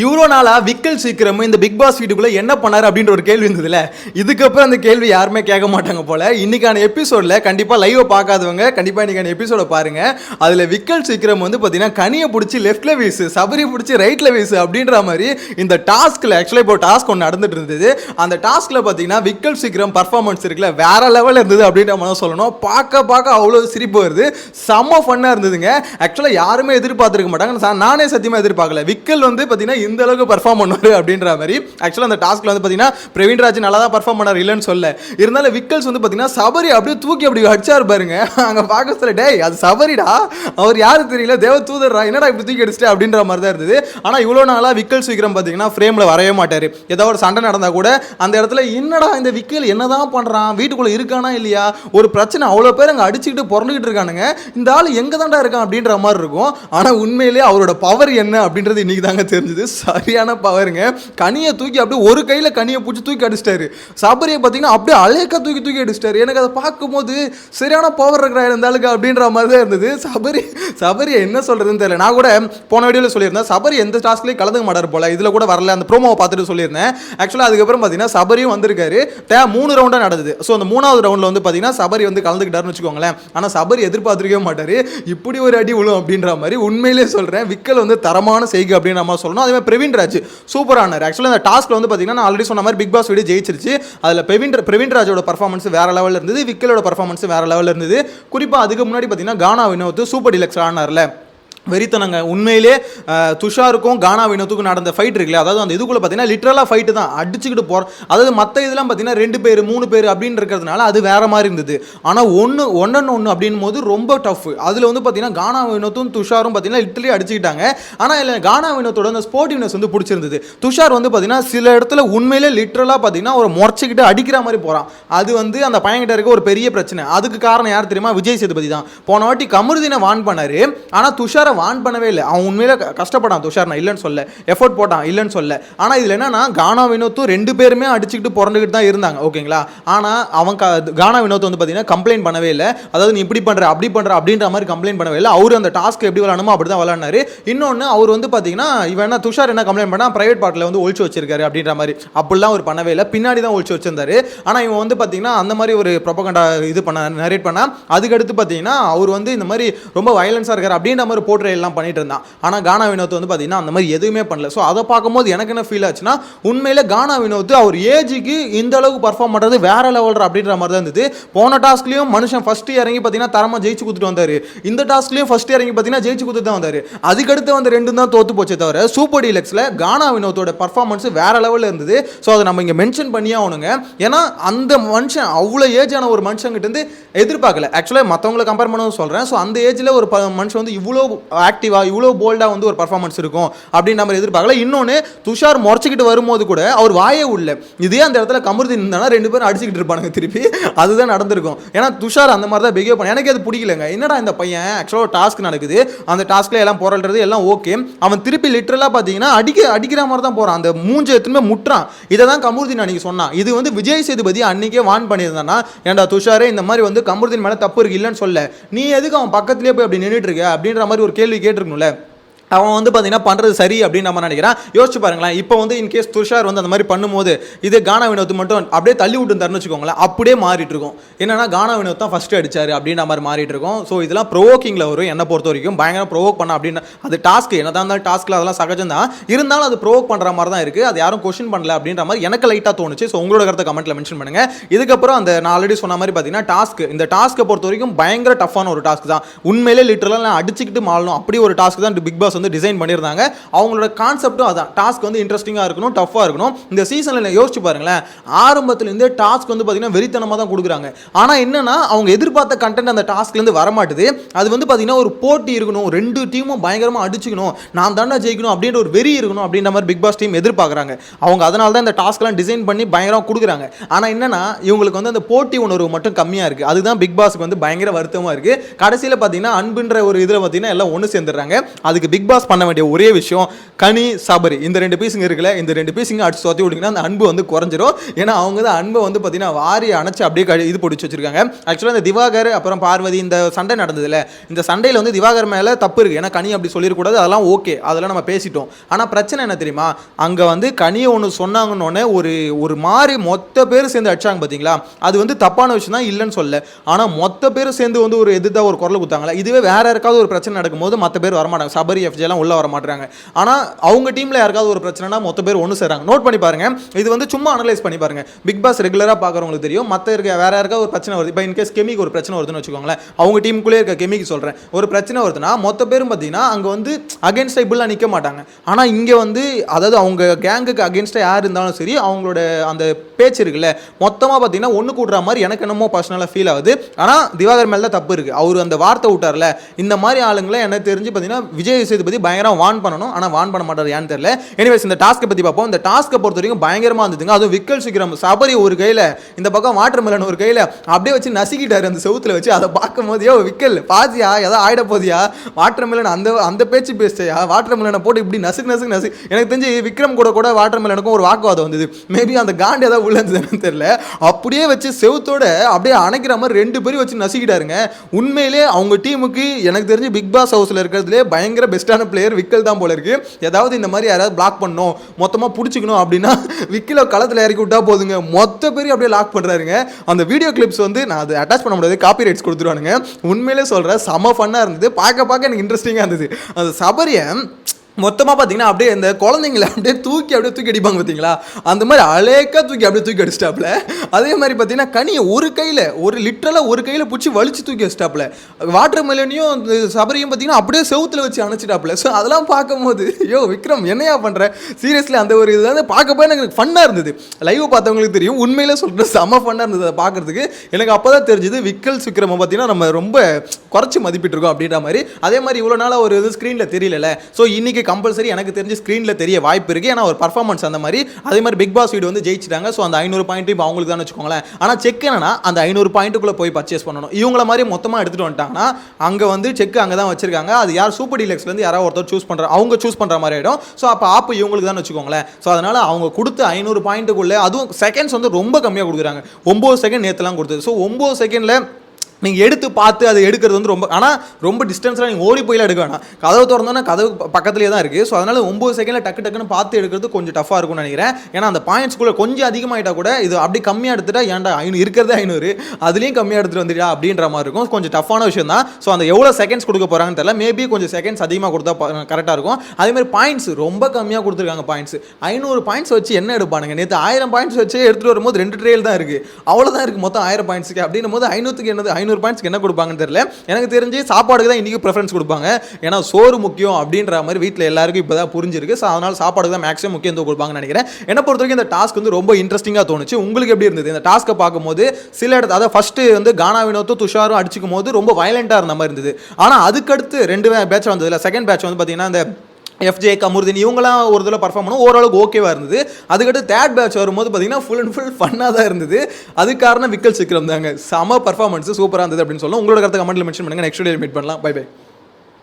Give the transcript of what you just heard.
இவ்வளோ நாளாக விக்கல் சீக்கிரம் இந்த பிக் பாஸ் வீட்டுக்குள்ள என்ன பண்ணார் அப்படின்ற ஒரு கேள்வி இருந்ததுல. இதுக்கப்புறம் அந்த கேள்வி யாருமே கேட்க மாட்டாங்க போல. இன்னைக்கான எபிசோட்ல கண்டிப்பாக லைவ் பார்க்காதவங்க கண்டிப்பாக இன்னைக்கான எபிசோட பாருங்க. அதில் விக்கல் சீக்கிரம் வந்து பார்த்தீங்கன்னா கனியை பிடிச்சி லெஃப்ட்ல வீசு சபரி பிடிச்சி ரைட்ல வீசு அப்படின்ற மாதிரி இந்த டாஸ்க்ல ஆக்சுவலாக இப்போ டாஸ்க் ஒன்று நடந்துட்டு இருந்தது. அந்த டாஸ்க்ல பார்த்தீங்கன்னா விக்கல் சீக்கிரம் பர்ஃபார்மன்ஸ் இருக்குல்ல வேற லெவல் இருந்தது அப்படின்ற மாதிரி சொல்லணும். பார்க்க பார்க்க அவ்வளோ சிரிப்பு வருது. செம்ம ஃபன்னாக இருந்ததுங்க. ஆக்சுவலாக யாருமே எதிர்பார்த்துருக்க மாட்டாங்க. நானே சத்தியமாக எதிர்பார்க்கல. விக்கல் வந்து பார்த்தீங்கன்னா இந்த அளவுக்கு பர்ஃபார்ம் பண்ணுவார் அப்படின்ற மாதிரி. ஆக்சுவலாக அந்த டாஸ்க்ல வந்து பார்த்தீங்கன்னா பிரவீன்ராஜ் நல்லா தான் பர்ஃபார்ம் பண்ணார் இல்லைன்னு சொல்ல. இருந்தாலும் விக்கல்ஸ் வந்து பார்த்தீங்கன்னா சபரி அப்படியே தூக்கி அப்படி அடிச்சார் பாருங்க. அங்கே பார்க்க சொல்ல டேய் அது சபரிடா? அவர் யாரு தெரியல? தேவ தூதர்ரா? என்னடா இப்படி தூக்கி அடிச்சிட்டு? அப்படின்ற மாதிரி தான் இருந்தது. ஆனால் இவ்வளோ நாளாக விக்கல்ஸ் சீக்கிரம் பார்த்தீங்கன்னா ஃப்ரேமில் வரவே மாட்டார். ஏதாவது ஒரு சண்டை நடந்தால் கூட அந்த இடத்துல என்னடா இந்த விக்கல்? என்னதான் பண்ணுறான் வீட்டுக்குள்ளே இருக்கானா இல்லையா? ஒரு பிரச்சனை. அவ்வளோ பேர் அங்கே அடிச்சுக்கிட்டு புறந்துக்கிட்டு இருக்கானுங்க. இந்த ஆள் எங்கே தான்டா இருக்கான்? அப்படின்ற மாதிரி இருக்கும். ஆனால் உண்மையிலேயே அவரோட பவர் என்ன அப்படின்றது இன்னைக்கு தாங்க தெரிஞ்சுது. சரியான பவருங்க. கனியை தூக்கி அப்படியே ஒரு கையில் கனியை பிடிச்சி தூக்கி அடிச்சிட்டாரு. சபரியை பார்த்தீங்கன்னா அப்படியே அலேக்கா தூக்கி தூக்கி அடிச்சிட்டாரு. எனக்கு அதை பார்க்கும்போது சரியான பவர் இருக்கிற இருந்தாலுக்கு அப்படின்ற மாதிரி தான் இருந்தது. சபரி சபரியை என்ன சொல்கிறதுன்னு தெரியல. நான் கூட போன வீடியோவில் சொல்லியிருந்தேன். சபரி எந்த டாஸ்க்லேயும் கலந்துக்க மாட்டார் போல. இதில் கூட வரல. அந்த ப்ரோமோவை பார்த்துட்டு சொல்லியிருந்தேன். ஆக்சுவலாக அதுக்கப்புறம் பார்த்தீங்கன்னா சபரியும் வந்திருக்காரு. டே மூணு ரவுண்டாக நடந்தது. ஸோ அந்த மூணாவது ரவுண்டில் வந்து பார்த்தீங்கன்னா சபரி வந்து கலந்துக்கிட்டாருன்னு வச்சுக்கோங்களேன். ஆனால் சபரி எதிர்பார்த்துருக்கவே மாட்டார். இப்படி ஒரு அடி விழும் அப்படின்ற மாதிரி உண்மையிலேயே சொல்கிறேன் விக்கல் வந்து தரமான செய்கை அப்படின்னு நம்ம சொல்லணும். அதே மாதிரி பிரவீன் ராஜ். சூப்பர் ஆக்சுவலாக அந்த டாஸ்க்கில் வந்து பார்த்தீங்கன்னா நான் ஆல்ரெடி சொன்ன மாதிரி பிக் பாஸ் வீடு ஜெயிச்சிருச்சு. அதில் பிரவீன் பிரவீன் ராஜோட பர்ஃபார்மன்ஸ் வேற லெவலில் இருந்தது. விக்கலோட பர்ஃபார்மன்ஸ் வேற லெவலில் இருந்தது. குறிப்பாக அதுக்கு முன்னாடி பார்த்தீங்கன்னா கானா வினோத் சூப்பர் டிலக்ஸ் ஆனார்ல. வெறித்தனங்க. உண்மையிலே துஷாருக்கும் கானா வினோத்துக்கும் நடந்த ஃபைட் இருக்குல்ல அதாவது அந்த இதுக்குள்ள பார்த்தீங்கன்னா லிட்ரலாக ஃபைட்டு தான். அடிச்சுக்கிட்டு போகிறோம் அதாவது மற்ற இதெல்லாம் பார்த்தீங்கன்னா ரெண்டு பேர் மூணு பேர் அப்படின்னு இருக்கிறதுனால அது வேற மாதிரி இருந்தது. ஆனால் ஒன்று ஒன்னொன்று ஒன்று அப்படின் போது ரொம்ப டஃப் அதில் வந்து பார்த்தீங்கன்னா கானா வினோத்தும் துஷாரும் பார்த்தீங்கன்னா லிட்டரலி அடிச்சுக்கிட்டாங்க. ஆனால் இல்லை கானா வினோத்தோட அந்த ஸ்போர்ட்டிவ்னஸ் வந்து பிடிச்சிருந்தது. துஷார் வந்து பார்த்தீங்கன்னா சில இடத்துல உண்மையிலே லிட்ரலாக பார்த்தீங்கன்னா ஒரு முறைச்சிக்கிட்டு அடிக்கிற மாதிரி போகிறான் அது வந்து அந்த பையன்கிட்ட இருக்க ஒரு பெரிய பிரச்சனை. அதுக்கு காரணம் யார் தெரியுமா? விஜய் சேதுபதி தான். போன வாட்டி கமருதினை வான் பண்ணார். ஆனால் துஷாரை வான் பண்ணவே இல்லை. அவன் உண்மையில கஷ்டப்படான் துஷார் நான் இல்லைன்னு சொல்ல. எஃபோர்ட் போட்டான். இல்லைன்னு சொல்ல. ஆனால் இதில் என்னன்னா கானா வினோத்தும் ரெண்டு பேருமே அடிச்சுக்கிட்டு பிறந்துக்கிட்டு தான் இருந்தாங்க. ஓகேங்களா? ஆனால் அவன் க கானா வினோத் வந்து பார்த்தீங்கன்னா கம்ப்ளைண்ட் பண்ணவே இல்லை. அதாவது நீ இப்படி பண்ணுற அப்படி பண்ணுற அப்படின்ற மாதிரி கம்ப்ளைண்ட் பண்ணவே இல்லை. அவர் அந்த டாஸ்க் எப்படி விளாடணுமோ அப்படி தான் விளாடினாரு இன்னொன்று அவர் வந்து பார்த்தீங்கன்னா இவன் என்ன துஷார் என்ன கம்ப்ளைண்ட் பண்ணா ப்ரைவேட் பார்ட்டில் வந்து ஒழிச்சு வச்சிருக்காரு அப்படின்ற மாதிரி. அப்படிலாம் அவர் பண்ணவே இல்லை. பின்னாடி தான் ஒழிச்சு வச்சிருந்தாரு. ஆனால் இவன் வந்து பார்த்தீங்கன்னா அந்த மாதிரி ஒரு ப்ரொபகண்டா இது பண்ண நரேட் பண்ணால் அதுக்கடுத்து பார்த்தீங்கன்னா அவர் வந்து இந்த மாதிரி ரொம்ப வயலன்ஸாக இருக்கார் அப்படின்ற மாதிரி போட்டு எல்லாம் பண்ணிட்டு இருந்தான். ஆனால் கானா வினோத் வந்து பார்த்தீங்கன்னா அந்த மாதிரி எதுவுமே பண்ணல. ஸோ அதை பார்க்கும்போது எனக்கு என்ன ஃபீல் ஆச்சுன்னா உண்மையில் கானா வினோத் அவர் ஏஜுக்கு இந்த அளவுக்கு பர்ஃபார்ம் பண்ணுறது வேற லெவல் அப்படின்ற மாதிரி தான் இருந்தது. போன டாஸ்க்லையும் மனுஷன் ஃபஸ்ட்டு இறங்கி பார்த்தீங்கன்னா தரமாக ஜெயிச்சு கொடுத்துட்டு வந்தார். இந்த டாஸ்க்லையும் ஃபஸ்ட்டு இறங்கி பார்த்தீங்கன்னா ஜெயிச்சு கொடுத்து தான் வந்தார். அதுக்கடுத்து வந்து ரெண்டு தான் தோத்து போச்சே தவிர சூப்பர் டீலக்ஸில் கானா வினோத்தோட பர்ஃபார்மன்ஸ் வேற லெவலில் இருந்தது. ஸோ அதை நம்ம இங்கே மென்ஷன் பண்ணியே ஆகணுங்க. ஏன்னா அந்த மனுஷன் அவ்வளோ ஏஜான ஒரு மனுஷங்கிட்ட இருந்து எதிர்பார்க்கல. ஆக்சுவலாக மற்றவங்களை கம்பேர் பண்ணவும் சொல்கிறேன் ஸோ அந்த ஏஜில் ஒரு மனுஷன் வந்து இவ்வளோ ஆக்டிவாக இவ்வளோ போல்டாக வந்து ஒரு பர்ஃபார்மன்ஸ் இருக்கும் அப்படின்னு நம்ம எதிர்பார்க்கல. இன்னொன்று துஷார் முறைச்சிக்கிட்டு வரும்போது கூட அவர் வாயே உள்ள இதே அந்த இடத்துல கமருதி இருந்தானா ரெண்டு பேரும் அடிச்சுக்கிட்டு இருப்பானுங்க திருப்பி. அதுதான் நடந்திருக்கும். ஏன்னா துஷார் அந்த மாதிரி தான் பிஹேவ் பண்ண எனக்கு அது பிடிக்கலங்க. என்னடா இந்த பையன்? ஆக்சுவலாக டாஸ்க் நடக்குது. அந்த டாஸ்க்கில் எல்லாம் போராடுறது எல்லாம் ஓகே அவன் திருப்பி லிட்டரலாக பார்த்தீங்கன்னா அடிக்க அடிக்கிற மாதிரி தான் போகிறான் அந்த மூஞ்ச எத்தனை முட்டுறான். இதை தான் கமருதீன் அன்னைக்கு சொன்னான். இது வந்து விஜய் சேதுபதி அன்னைக்கே வான் பண்ணியிருந்தானா? ஏன்டா துஷாரே இந்த மாதிரி வந்து கமருதீன் மேலே தப்பு இருக்கு இல்லைன்னு சொல்ல. நீ எதுக்கு அவன் பக்கத்துலேயே போய் அப்படி நின்றுட்டு இருக்க? அப்படின்ற மாதிரி ஒரு கேள்வி கேட்டிருக்கணும்ல? அவன் வந்து பார்த்தீங்கன்னா பண்ணுறது சரி அப்படின்னு நம்ம நினைக்கிறேன். யோசிச்சு பாருங்களேன். இப்போ வந்து இன்கேஸ் துஷார் வந்து அந்த மாதிரி பண்ணும்போது இது கானா வினோத் மட்டும் அப்படியே தள்ளி விட்டுருந்தாருன்னு வச்சுக்கோங்களேன் அப்படியே மாறிட்டு இருக்கும். என்னன்னா கானா வினோத் தான் ஃபஸ்ட்டு அடிச்சாரு அப்படின்ற மாதிரி மாறிட்டு இருக்கும். ஸோ இதெல்லாம் ப்ரோவோக்கிங்கில் வரும். என்னை பொறுத்த வரைக்கும் பயங்கரம் ப்ரோவோக் பண்ண அப்படின்னு அது டாஸ்க் என்னதான் இருந்தாலும் டாஸ்க்கில் அதெல்லாம் சகஜம் தான். இருந்தாலும் அது ப்ரோவோக் பண்ணுற மாதிரி தான் இருக்குது அது யாரும் கொஷின் பண்ணல அப்படின்ற மாதிரி எனக்கு லைட்டாக தோணுச்சு. ஸோ உங்களோட கருத்தை கமெண்ட்டில் மென்ஷன் பண்ணுங்க. இதுக்கப்புறம் அந்த நான் ஆல்ரெடி சொன்ன மாதிரி பார்த்தீங்கன்னா டாஸ்க் இந்த டாஸ்க்கை பொறுத்த வரைக்கும் பயங்கர டஃப்பான ஒரு டாஸ்க் தான். உண்மையிலே லிட்டரலாக நான் அடிச்சுக்கிட்டு மாறணும். அப்படி ஒரு டாஸ்க் தான் பிக் பாஸ் வந்து டிசைன் பண்ணியிருந்தாங்க. அவங்களோட கான்செப்ட்டும் அதான். டாஸ்க் வந்து இன்ட்ரெஸ்டிங்காக இருக்கணும் டஃப்பாக இருக்கணும். இந்த சீசனில் யோசிச்சு பாருங்களேன். ஆரம்பத்துலேருந்தே டாஸ்க் வந்து பார்த்தீங்கன்னா வெறித்தனமாக தான் கொடுக்குறாங்க. ஆனால் என்னென்னா அவங்க எதிர்பார்த்த கண்டென்ட் அந்த டாஸ்க்லேருந்து வரமாட்டுது. அது வந்து பார்த்தீங்கன்னா ஒரு போட்டி இருக்கணும். ரெண்டு டீமும் பயங்கரமாக அடிச்சுக்கணும். நான் தாண்டா ஜெயிக்கணும் அப்படின்ற ஒரு வெறி இருக்கணும் அப்படின்ற மாதிரி பிக் பாஸ் டீம் எதிர்பார்க்குறாங்க. அவங்க அதனால தான் இந்த டாஸ்க்லாம் டிசைன் பண்ணி பயங்கரமாக கொடுக்குறாங்க. ஆனால் என்னென்னா இவங்களுக்கு வந்து அந்த போட்டி உணர்வு மட்டும் கம்மியாக இருக்குது அதுதான் பிக் பாஸுக்கு வந்து பயங்கர வருத்தமாக இருக்குது கடைசியில் பார்த்தீங்கன்னா அன்புன்ற ஒரு இதில் பார்த்தீங்கன்னா எல்லாம் ஒன்று சேர்ந்துடுறாங்க. அதுக்கு பிக் பிக் பாஸ் பண்ண வேண்டிய ஒரே விஷயம் கனி சபரி. இந்த ரெண்டு பீஸுங்க இருக்குல்ல இந்த ரெண்டு பீஸுங்க அடிச்சு சொத்தி விட்டிங்கன்னா அந்த அன்பு வந்து குறைஞ்சிரும். ஏன்னா அவங்க தான் அன்பை வந்து பார்த்தீங்கன்னா வாரி அணைச்சு அப்படியே கழி- இது பிடிச்சி வச்சிருக்காங்க. ஆக்சுவலாக இந்த திவாகர் அப்புறம் பார்வதி இந்த சண்டை நடந்ததுல இந்த சண்டையில் வந்து திவாகர் மேலே தப்பு இருக்குது ஏன்னா கனி அப்படி சொல்லிடக்கூடாது அதெல்லாம் ஓகே அதெல்லாம் நம்ம பேசிட்டோம். ஆனால் பிரச்சனை என்ன தெரியுமா? அங்கே வந்து கனியை ஒன்று சொன்னாங்கன்னொன்னே ஒரு ஒரு மாதிரி மொத்த பேர் சேர்ந்து அடிச்சாங்க பார்த்தீங்களா அது வந்து தப்பான விஷயம் தான் இல்லைன்னு சொல்ல ஆனால் மொத்த பேர் சேர்ந்து வந்து ஒரு எதிர்த்தா ஒரு குரல் கொடுத்தாங்களா? இதுவே வேற யாருக்காவது ஒரு பிரச்சனை நடக்கும்போது மற்ற பேர் வரமாட்டாங்க. சபரி எஃப் எல்லாம் உள்ளே வர மாட்டாங்க ஆனால் அவங்க டீமில் யாருக்காவது ஒரு பிரச்சனைனா மொத்த பேர் ஒன்று சேராங்க. நோட் பண்ணி பாருங்க. இது வந்து சும்மா அனலைஸ் பண்ணி பாருங்க. பிக் பாஸ் ரெகுலராக பார்க்குறவங்களுக்கு தெரியும். மற்ற இருக்க வேறு யாருக்காவது ஒரு பிரச்சனை வருது. இப்போ இன்கேஸ் கெமிக்கு ஒரு பிரச்சனை வருதுன்னு வச்சுக்கோங்களேன். அவங்க டீமுக்குள்ளே இருக்க கெமிக்கு சொல்கிறேன் ஒரு பிரச்சனை வருதுன்னா மொத்த பேரும் பார்த்தீங்கன்னா அங்கே வந்து அகேன்ஸ்ட் இப்படிலாம் நிற்க மாட்டாங்க. ஆனால் இங்கே வந்து அதாவது அவங்க கேங்குக்கு அகேன்ஸ்டாக யார் இருந்தாலும் சரி அவங்களோட அந்த பேச்சு இருக்குல்ல மொத்தமாக பார்த்தீங்கன்னா ஒன்று கூடுற மாதிரி எனக்கு என்னமோ பர்சனலாக ஃபீல் ஆகுது. ஆனால் திவாகர் மேலே தான் தப்பு இருக்குது அவர் அந்த வார்த்தை விட்டார்ல இந்த மாதிரி ஆளுங்களை எனக்கு தெரிஞ்சு பார்த்தீங்கன்னா விஜய் சேதுபதி பற்றி பயங்கரம் வான் பண்ணணும். ஆனால் வான் பண்ண மாட்டார் ஏன்னு தெரியல. எனிவேஸ் இந்த டாஸ்க்கை பற்றி பார்ப்போம். இந்த டாஸ்க்கை பொறுத்த வரைக்கும் பயங்கரமாக இருந்ததுங்க. அதுவும் விக்கல் சீக்கிரம் சபரி ஒரு கையில் இந்த பக்கம் வாட்டர் மெலன் ஒரு கையில் அப்படியே வச்சு நசுக்கிட்டார் அந்த செவுத்துல வச்சு. அதை பார்க்கும்போது யோ விக்கல் பாசியா ஏதோ ஆயிட போதியா வாட்டர் மெலன் அந்த அந்த பேச்சு பேசியா வாட்டர் மெலனை போட்டு இப்படி நசுக்கு நசுக்கு நசு எனக்கு தெரிஞ்சு விக்ரம் கூட கூட வாட்டர் மெலனுக்கும் ஒரு வாக்குவாதம் வந்தது. மேபி அந்த காண்டு ஏதாவது உள்ளதுன்னு தெரியல. அப்படியே வச்சு செவுத்தோட அப்படியே அணைக்கிற மாதிரி ரெண்டு பேரும் வச்சு நசுக்கிட்டாருங்க. உண்மையிலே அவங்க டீமுக்கு எனக்கு தெரிஞ்சு பிக் பாஸ் ஹவுஸில் இருக்கிறதுலே பயங்கர பெஸ்ட்டாக சரியான பிளேயர் விக்கல் தான் போல இருக்கு. ஏதாவது இந்த மாதிரி யாராவது பிளாக் பண்ணணும் மொத்தமாக பிடிச்சிக்கணும் அப்படின்னா விக்கில களத்தில் இறக்கி விட்டா போதுங்க. மொத்த பேரும் அப்படியே லாக் பண்ணுறாருங்க அந்த வீடியோ கிளிப்ஸ் வந்து நான் அதை அட்டாச் பண்ண முடியாது. காப்பி ரைட்ஸ் கொடுத்துருவானுங்க. உண்மையிலே சொல்கிறேன் செம ஃபன்னாக இருந்தது. பார்க்க பார்க்க எனக்கு இன்ட்ரெஸ்டிங்காக இருந்தது. அந்த சபரியை மொத்தமாக பார்த்தீங்கன்னா அப்படியே இந்த குழந்தைங்கள அப்படியே தூக்கி அப்படியே தூக்கி அடிப்பாங்க பார்த்தீங்களா அந்த மாதிரி அலேக்கா தூக்கி அப்படியே தூக்கி அடிச்சிட்டாப்ல அதே மாதிரி பார்த்தீங்கன்னா கனியை ஒரு கையில் ஒரு லிட்டரலாக ஒரு கையில் பிடிச்சி வலிச்சு தூக்கி வச்சிட்டாப்ல வாட்டர் மெலனையும் சபரியும் பார்த்தீங்கன்னா அப்படியே செவுத்தில் வச்சு அணைச்சிட்டாப்ல ஸோ அதெல்லாம் பார்க்கும்போது ஐயோ விக்ரம் என்னையா பண்ணுற சீரியஸ்லி அந்த ஒரு இது வந்து பார்க்கப்போ எனக்கு ஃபன்னாக இருந்தது. லைவ் பார்த்தவங்களுக்கு தெரியும். உண்மையிலே சொல்கிறேன் செம ஃபன்னாக இருந்தது அதை பார்க்குறதுக்கு. எனக்கு அப்போ தான் தெரிஞ்சுது விக்கல் விக்ரமை பார்த்தீங்கன்னா நம்ம ரொம்ப குறைச்சி மதிப்பிட்டு அப்படின்ற மாதிரி. அதே மாதிரி இவ்வளோ நாளாக ஒரு இது ஸ்க்ரீனில் தெரியல ஸோ இன்னைக்கு கம்பல்சரி எனக்கு தெரிஞ்சு ஸ்க்ரீனில் தெரிய வாய்ப்பு இருக்குது ஏன்னா ஒரு பர்ஃபார்மன்ஸ் அந்த மாதிரி அதே மாதிரி பிக் பாஸ் வீடு வந்து ஜெயிச்சிட்டாங்க. ஸோ அந்த ஐநூறு பாயிண்ட் இப்போ அவங்களுக்கு தான் வச்சுக்கோங்களேன். ஆனால் செக் என்னன்னா அந்த ஐநூறு பாயிண்ட்டுக்குள்ளே போய் பர்ச்சேஸ் பண்ணணும். இவங்கள மாதிரி மொத்தமாக எடுத்துகிட்டு வந்துட்டாங்கன்னா அங்கே வந்து செக் அங்கே தான் வச்சிருக்காங்க. அது யார் சூப்பர் டீலக்ஸ்லேருந்து யாராவது ஒருத்தர் சூஸ் பண்ணுற அவங்க சூஸ் பண்ணுற மாதிரி ஆகிடும் ஸோ அப்போ ஆப் இவங்களுக்கு தான் வச்சுக்கோங்களேன். ஸோ அதனால் அவங்க கொடுத்த ஐநூறு பாயிண்ட்டுக்குள்ளே அதுவும் செகண்ட்ஸ் வந்து ரொம்ப கம்மியாக கொடுக்குறாங்க. ஒம்பது செகண்ட் நேற்றுலாம் கொடுத்தது. ஸோ ஒம்பது செகண்டில் நீங்கள் எடுத்து பார்த்து அதை எடுக்கிறது வந்து ரொம்ப ஆனால் ரொம்ப டிஸ்டன்ஸில் நீங்கள் ஓடி போயில எடுக்க வேணாம். கதவு திறந்தோன்னா கதவு பக்கத்துலேயே தான் இருக்குது ஸோ அதனால் ஒம்பது செகண்டில் டக்கு டக்குன்னு பார்த்து எடுக்கிறது கொஞ்சம் டஃப்பாக இருக்கும்னு நினைக்கிறேன். ஏன்னா அந்த பாயிண்ட்ஸ்குள்ளே கொஞ்சம் அதிகமாகிட்டா கூட இது அப்படி கம்மியாக எடுத்துட்டா ஏன்டா ஐநூறு இருக்கிறதே ஐநூறு அதுலேயும் கம்மியாக எடுத்துகிட்டு வந்துட்டா அப்படின்ற மாதிரி இருக்கும். கொஞ்சம் டஃப்பான விஷயம் தான். ஸோ அந்த எவ்வளோ செகண்ட்ஸ் கொடுக்க போகிறாங்கன்னு தெரியல. மேபி கொஞ்சம் செகண்ட்ஸ் அதிகமாக கொடுத்தா கரெக்டாக இருக்கும். அதேமாதிரி பாயிண்ட்ஸ் ரொம்ப கம்மியாக கொடுத்துருக்காங்க பாயிண்ட்ஸ் ஐநூறு பாயிண்ட்ஸ் வச்சு என்ன எடுப்பானுங்க? நேற்று ஆயிரம் பாயிண்ட்ஸ் வச்சு எடுத்துகிட்டு வரும்போது ரெண்டு ட்ரெயில் தான் இருக்குது அவ்வளோதான் இருக்குது மொத்தம் ஆயிரம் பாயிண்ட்ஸுக்கு அப்படின்னும் போது ஐநூற்றுக்கு என்னது? ஐநூறு பாயிண்ட்ஸ்க்கு என்ன கொடுப்பாங்கன்னு தெரியல. எனக்கு தெரிஞ்சு சாப்பாடுக்கு தான் இன்றைக்கி ப்ரிஃபரன்ஸ் கொடுப்பாங்க. ஏன்னா சோறு முக்கியம் அப்படின்ற மாதிரி வீட்டில் எல்லாருக்கும் இப்போ தான் புரிஞ்சிருக்கு. ஸோ அதனால் சாப்பாடுக்கு தான் மேக்ஸிமம் முக்கியத்துவம் கொடுப்பாங்கன்னு நினைக்கிறேன். என்னை பொறுத்த வரைக்கும் இந்த டாஸ்க் வந்து ரொம்ப இன்ட்ரெஸ்டிங்காக தோணுச்சு. உங்களுக்கு எப்படி இருந்தது? இந்த டாஸ்க்கை பார்க்கும்போது சில இடத்து அதாவது ஃபஸ்ட்டு வந்து கானா வினோத்தும் துஷாரும் அடிச்சுக்கும் போது ரொம்ப வயலண்ட்டாக இருந்த மாதிரி இருந்தது. ஆனால் அதுக்கடுத்து ரெண்டு பேட்ச் வந்ததில்ல செகண்ட் பேட்ச் வந்து பார்த்தீங்கன்னா இந்த எஃப்ஜே கமுருதின் இவங்களாம் ஒரு தடவை பர்ஃபார்ம் பண்ணும். ஓரளவுக்கு ஓகேவாக இருந்தது. அதுக்கடுத்து தேர்ட் பேட்ச் வரும்போது பார்த்தீங்கன்னா ஃபுல் அண்ட் ஃபுல் ஃபன்னாக தான் இருந்தது. அது காரணம் விக்கல் சிக்கிரம் தாங்க. செம பர்ஃபார்மன்ஸ் சூப்பராக இருந்தது அப்படின்னு சொல்லலாம் உங்களோட கருத்து கமெண்ட்டில் மென்ஷன் பண்ணுங்கள் நெக்ஸ்ட் டே மீட் பண்ணலாம். Bye bye